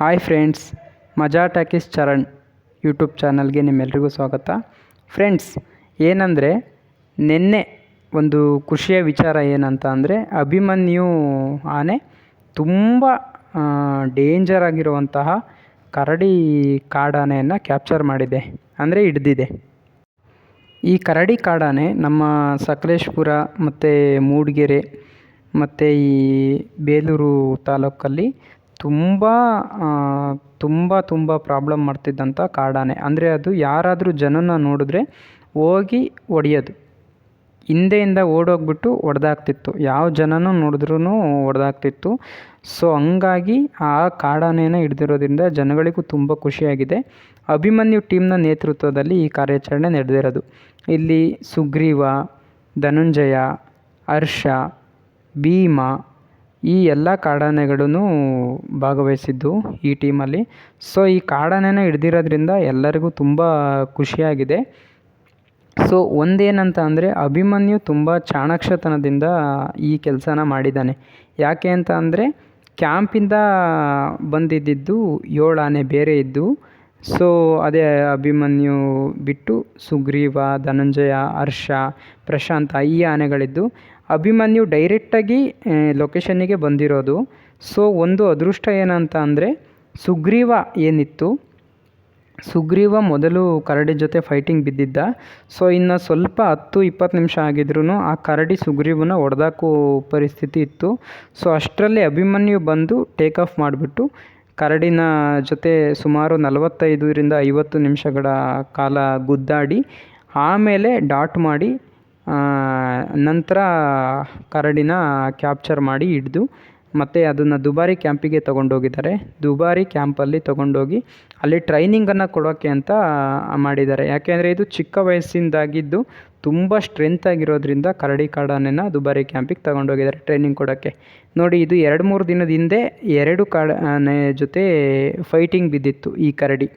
Hi friends Maja Talkies Charan YouTube ಚಾನಲ್ಗೆ ನಿಮ್ಮೆಲ್ರಿಗೂ ಸ್ವಾಗತ. ಫ್ರೆಂಡ್ಸ್ ಏನಂದರೆ ನಿನ್ನೆ ಒಂದು ಖುಷಿಯ ವಿಚಾರ ಏನಂತ ಅಂದರೆ ಅಭಿಮನ್ಯು ಆನೆ ತುಂಬ ಡೇಂಜರ್ ಆಗಿರುವಂತಹ ಕರಡಿ ಕಾಡಾನೆಯನ್ನು ಕ್ಯಾಪ್ಚರ್ ಮಾಡಿದೆ, ಅಂದರೆ ಹಿಡ್ದಿದೆ. ಈ ಕರಡಿ ಕಾಡಾನೆ ನಮ್ಮ ಸಕಲೇಶ್ಪುರ ಮತ್ತು ಮೂಡಿಗೆರೆ ಮತ್ತು ಈ ಬೇಲೂರು ತಾಲೂಕಲ್ಲಿ ತುಂಬ ತುಂಬ ತುಂಬ ಪ್ರಾಬ್ಲಮ್ ಮಾಡ್ತಿದ್ದಂಥ ಕಾಡಾನೆ. ಅಂದರೆ ಅದು ಯಾರಾದರೂ ಜನನ ನೋಡಿದ್ರೆ ಹೋಗಿ ಹೊಡಿಯೋದು ಹಿಂದೆಯಿಂದ ಓಡೋಗ್ಬಿಟ್ಟು ಹೊಡೆದಾಕ್ತಿತ್ತು ಯಾವ ಜನನೂ ನೋಡಿದ್ರೂ ಹೊಡೆದಾಕ್ತಿತ್ತು ಸೊ ಹಂಗಾಗಿ ಆ ಕಾಡಾನೆನ ಹಿಡ್ದಿರೋದ್ರಿಂದ ಜನಗಳಿಗೂ ತುಂಬ ಖುಷಿಯಾಗಿದೆ. ಅಭಿಮನ್ಯು ಟೀಮ್ನ ನೇತೃತ್ವದಲ್ಲಿ ಈ ಕಾರ್ಯಾಚರಣೆ ನಡೆದಿರೋದು. ಇಲ್ಲಿ ಸುಗ್ರೀವ, ಧನುಂಜಯ, ಹರ್ಷ, ಭೀಮ ಈ ಎಲ್ಲ ಕಾಡಾನೆಗಳೂ ಭಾಗವಹಿಸಿದ್ದು ಈ ಟೀಮಲ್ಲಿ ಸೊ ಈ ಕಾಡಾನೆನ ಹಿಡ್ದಿರೋದ್ರಿಂದ ಎಲ್ಲರಿಗೂ ತುಂಬ ಖುಷಿಯಾಗಿದೆ. ಸೊ ಒಂದೇನಂತ ಅಂದರೆ ಅಭಿಮನ್ಯು ತುಂಬ ಚಾಣಾಕ್ಷತನದಿಂದ ಈ ಕೆಲಸನ ಮಾಡಿದ್ದಾನೆ ಯಾಕೆ ಅಂತ ಅಂದರೆ ಕ್ಯಾಂಪಿಂದ ಬಂದಿದ್ದಿದ್ದು ಏಳು ಆನೆ ಬೇರೆ ಇದ್ದು ಸೊ ಅದೇ ಅಭಿಮನ್ಯು ಬಿಟ್ಟು ಸುಗ್ರೀವ, ಧನಂಜಯ, ಹರ್ಷ, ಪ್ರಶಾಂತ ಈ ಆನೆಗಳಿದ್ದು, ಅಭಿಮನ್ಯು ಡೈರೆಕ್ಟಾಗಿ ಲೊಕೇಶನ್ನಿಗೆ ಬಂದಿರೋದು. ಸೊ ಒಂದು ಅದೃಷ್ಟ ಏನಂತ ಅಂದರೆ, ಸುಗ್ರೀವ ಏನಿತ್ತು? ಸುಗ್ರೀವ ಮೊದಲು ಕರಡಿ ಜೊತೆ ಫೈಟಿಂಗ್ ಬಿದ್ದಿದ್ದ. ಸೊ ಇನ್ನು ಸ್ವಲ್ಪ ಹತ್ತು, ಇಪ್ಪತ್ತು ನಿಮಿಷ ಆಗಿದ್ರೂ ಆ ಕರಡಿ ಸುಗ್ರೀವನ ಹೊಡೆದಾಕೋ ಪರಿಸ್ಥಿತಿ ಇತ್ತು. ಸೊ ಅಷ್ಟರಲ್ಲಿ ಅಭಿಮನ್ಯು ಬಂದು ಟೇಕ್ ಆಫ್ ಮಾಡಿಬಿಟ್ಟು ಕರಡಿನ ಜೊತೆ ಸುಮಾರು ನಲವತ್ತೈದರಿಂದ ಐವತ್ತು ನಿಮಿಷಗಳ ಕಾಲ ಗುದ್ದಾಡಿ, ಆಮೇಲೆ ಡಾಟ್ ಮಾಡಿ ನಂತರ ಕರಡಿನ ಕ್ಯಾಪ್ಚರ್ ಮಾಡಿ ಹಿಡ್ದು, ಮತ್ತು ಅದನ್ನು ದುಬಾರಿ ಕ್ಯಾಂಪಿಗೆ ತೊಗೊಂಡೋಗಿದ್ದಾರೆ. ದುಬಾರಿ ಕ್ಯಾಂಪಲ್ಲಿ ತೊಗೊಂಡೋಗಿ ಅಲ್ಲಿ ಟ್ರೈನಿಂಗನ್ನು ಕೊಡೋಕ್ಕೆ ಅಂತ ಮಾಡಿದ್ದಾರೆ. ಯಾಕೆಂದರೆ ಇದು ಚಿಕ್ಕ ವಯಸ್ಸಿಂದಾಗಿದ್ದು ತುಂಬ ಸ್ಟ್ರೆಂತ್ ಆಗಿರೋದ್ರಿಂದ ಕರಡಿ ಕಾಡಾನೆನ ದುಬಾರಿ ಕ್ಯಾಂಪಿಗೆ ತಗೊಂಡೋಗಿದ್ದಾರೆ ಟ್ರೈನಿಂಗ್ ಕೊಡೋಕ್ಕೆ. ನೋಡಿ, ಇದು ಎರಡು ಮೂರು ದಿನದ ಹಿಂದೆ ಎರಡು ಕಾಡಾನೆ ಜೊತೆ ಫೈಟಿಂಗ್ ಬಿದ್ದಿತ್ತು ಈ ಕರಡಿ.